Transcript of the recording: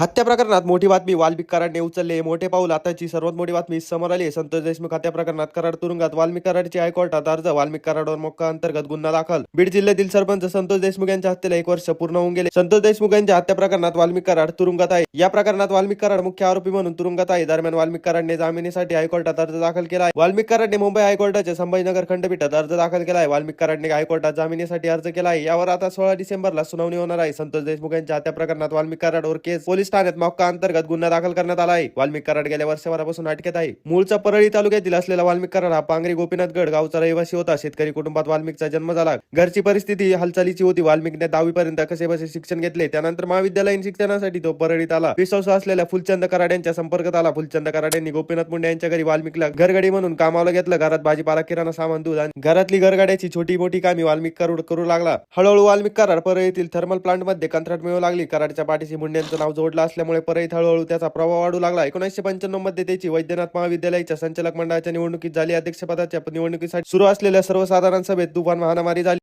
हत्या प्रकरणात मोठी बातमी वाल्मिक कराडने उचलले. मोठे पाऊल आताची सर्वात मोठी बातमी समोर आली आहे. संतोष देशमुख हत्या प्रकरणात कराड तुरुंगात वाल्मिक कराडची हायकोर्टात अर्ज. वाल्मिक कराडवर मोक्का अंतर्गत गुन्हा दाखल. बीड जिल्ह्यातील सरपंच संतोष देशमुख यांच्या हत्येला एक वर्ष पूर्ण होऊन गेले. संतोष देशमुख यांच्या हत्या प्रकरणात वाल्मिक कराड तुरुंगात आहे. या प्रकरणात वाल्मिक कराड मुख्य आरोपी म्हणून तुरुंगात आहे. दरम्यान वाल्मिक कराडने जामिनीसाठी हायकोर्टात अर्ज दाखल केला आहे. वाल्मिक कराडने मुंबई हायकोर्टाच्या संभाजीनगर खंडपीठात अर्ज दाखल केला आहे. वाल्मिक कराडने हायकोर्टात जामिनीसाठी अर्ज केला आहे. यावर आता सोळा डिसेंबरला सुनावणी होणार आहे. संतोष देशमुख यांच्या हत्या प्रकरणात वाल्मिक कराडवर केस पोलीस ठाण्यात मॉक्का अंतर्गत गुन्हा दाखल करण्यात आला आहे वाल्मिक कराड गेल्या वर्षभरापासून अटकेत आहे. मूळचा परळी तालुक्यातील असलेला वाल्मिक कराड हा पांगरी गोपीनाथगड गावचा रहिवासी होता. शेतकरी कुटुंबात वाल्मिकचा जन्म झाला. घरची परिस्थिती हालचालीची होती. वाल्मिकने दहावीपर्यंत कसे बसे शिक्षण घेतले. त्यानंतर महाविद्यालयीन शिक्षणासाठी तो परळीत आला. विश्वास असलेल्या फुलचंद कराड यांच्या संपर्कात आला. फुलचंद कराड यांनी गोपीनाथ मुंडे यांच्या घरी वाल्मिकला घरगडी म्हणून कामाला घेतलं. घरात भाजीपाला किराणा सामान दूध आणि घरातली घरगाड्याची छोटी मोठी कामी वाल्मिक कराड करू लागला. हळूहळू वाल्मिक कराड परळीतील थर्मल प्लांटमध्ये कंत्राट मिळू लागली. कराडच्या पाठीशी मुंडे यांचं नाव जोडलं. असल्यामुळे परळीत हळूहळू त्याचा प्रभाव वाढू लागला. एकोणीसशे पंच्याण्णवमध्ये त्याची वैद्यनाथ महाविद्यालयाच्या संचालक मंडळाच्या निवडणुकीत झाली. अध्यक्षपदाच्या निवडणुकीसाठी सुरू असलेल्या सर्वसाधारण सभेत तुफान महामारी झाली.